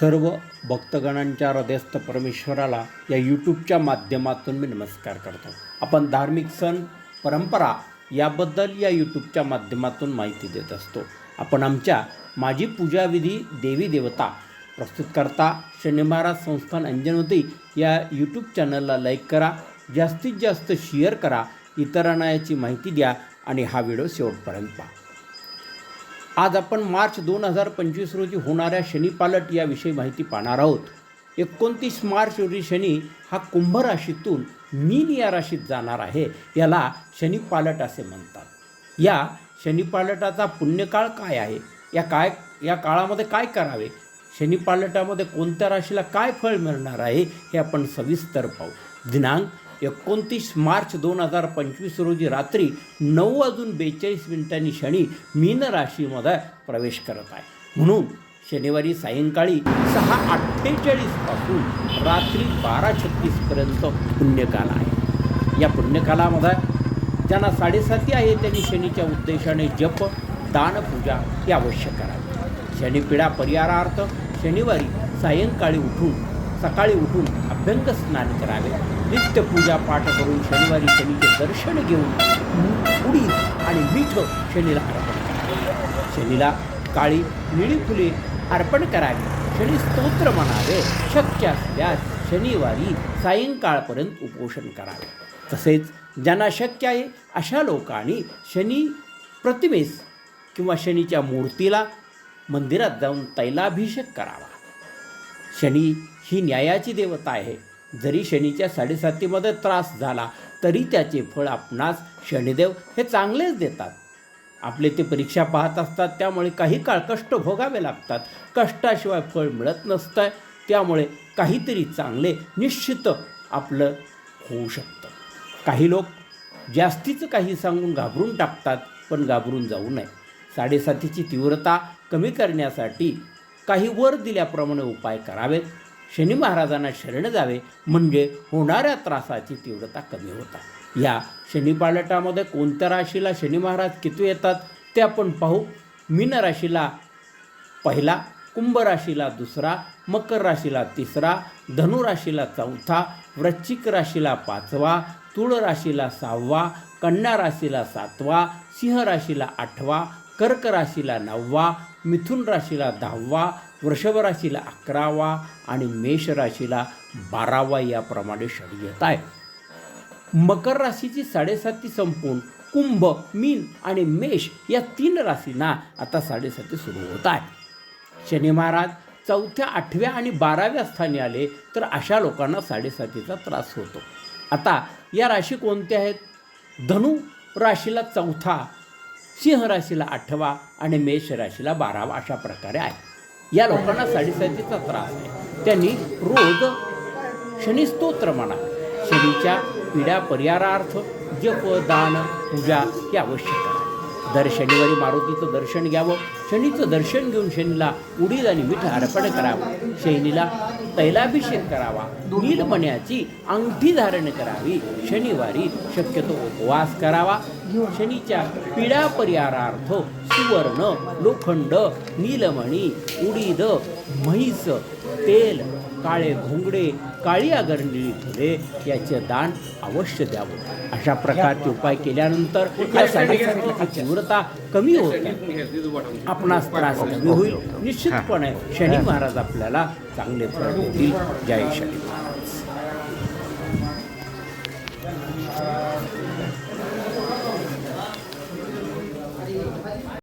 सर्व भक्तगणांच्या हृदयस्थ परमेश्वराला या यूट्यूबच्या माध्यमातून मी नमस्कार करतो. आपण धार्मिक सण परंपरा याबद्दल या यूट्यूबच्या माध्यमातून माहिती देत असतो. आपण आमच्या माझी पूजाविधी देवी देवता प्रस्तुत करता शनी महाराज संस्थान अंजनवती या यूट्यूब चॅनलला लाईक करा जास्तीत जास्त शेअर करा इतरांना याची माहिती द्या आणि हा व्हिडिओ शेवटपर्यंत पहा. आज आपण मार्च दोन हजार पंचवीस रोजी होणाऱ्या शनीपालट याविषयी माहिती पाहणार आहोत. एकोणतीस मार्च रोजी शनी हा कुंभ राशीतून मीन या राशीत जाणार आहे याला शनीपालट असे म्हणतात. या शनीपालटाचा पुण्यकाळ काय आहे? या काय या काळामध्ये काय करावे? शनीपालटामध्ये कोणत्या राशीला काय फळ मिळणार आहे? हे आपण सविस्तर पाहू. दिनांक एकोणतीस मार्च दोन हजार पंचवीस रोजी रात्री नऊ वाजून बेचाळीस मिनिटांनी शनी मीन राशीमध्ये प्रवेश करत आहे. म्हणून शनिवारी सायंकाळी सहा अठ्ठेचाळीसपासून रात्री बारा छत्तीसपर्यंत पुण्यकाल आहे. या पुण्यकालामध्ये ज्यांना साडेसाती आहे त्यांनी शनीच्या उद्देशाने जप दानपूजा ही अवश्य करावी. शनिपिढा परिहारार्थ शनिवारी सायंकाळी उठून सकाळी उठून अभ्यंग स्नान करावे नित्यपूजा पाठ करून शनिवारी शनीचे दर्शन घेऊन उडीद आणि मीठ शनीला अर्पण करावे. शनीला काळी निळी फुले अर्पण करावी. शनी स्तोत्र म्हणावे. शक्य असल्यास शनिवारी सायंकाळपर्यंत उपोषण करावे. तसेच ज्यांना शक्य आहे अशा लोकांनी शनी प्रतिमेस किंवा शनीच्या मूर्तीला मंदिरात जाऊन तैलाभिषेक करावा. शनी ही न्यायाची देवता आहे. जरी शनीच्या साडेसातीमध्ये त्रास झाला तरी त्याचे फळ आपणास शनिदेव हे चांगलेच देतात. आपले ते परीक्षा पाहत असतात त्यामुळे काही काळ कष्ट भोगावे लागतात. कष्टाशिवाय फळ मिळत नसतं त्यामुळे काहीतरी चांगले निश्चित आपलं होऊ शकतं. काही लोक जास्तीचं काही सांगून घाबरून टाकतात पण घाबरून जाऊ नये. साडेसातीची तीव्रता कमी करण्यासाठी काही वर दिल्याप्रमाणे उपाय करावेत शनी महाराजांना शरण जावे. म्हणजे होणाऱ्या त्रासाची तीव्रता कमी होतात या शनीपालटामध्ये कोणत्या राशीला शनी महाराज किती येतात ते आपण पाहू. मीन राशीला पहिला कुंभ राशीला दुसरा मकर राशीला तिसरा धनु राशीला चौथा वृश्चिक राशीला पाचवा तुळ राशीला सहावा कन्या राशीला सातवा सिंह राशीला आठवा कर्क राशीला नववा मिथुन राशीला दहावा वृषभ राशीला अकरावा आणि मेष राशीला बारावा याप्रमाणे शनी येत आहे. मकर राशीची साडेसाती संपून कुंभ मीन आणि मेष या तीन राशींना आता साडेसाती सुरू होत आहे. शनी महाराज चौथ्या आठव्या आणि बाराव्या स्थानी आले तर अशा लोकांना साडेसातीचा त्रास होतो. आता या राशी कोणत्या आहेत? धनु राशीला चौथा सिंह राशीला आठवा आणि मेष राशीला बारावा अशा प्रकारे आहे. या लोकांना साडेसातीचा त्रास आहे. त्यांनी रोज शनिस्तोत्र म्हणा शनीच्या पिढ्या परिहारार्थ जप दान पूजा ही आवश्यक आहे. दर शनिवारी मारुतीचं दर्शन घ्यावं शनीचं दर्शन घेऊन शनीला उडीद आणि मीठ अर्पण करावं शनीला तैलाभिषेक करावा नीलमण्याची अंगठी धारण करावी शनिवारी शक्यतो उपवास करावा शनीच्या पिढ्या परिहारार्थ सुवर्ण लोखंड नीलमणी उडीद म्हैस तेल काळे घोंगडे काळी आगरणी फुले याचे दान अवश्य द्यावं. अशा प्रकारचे उपाय केल्यानंतर या साडेसातीची तीव्रता कमी होते. आपणास त्रास कमी होईल. निश्चितपणे शनी महाराज आपल्याला चांगले फळ देतील. जय शनी.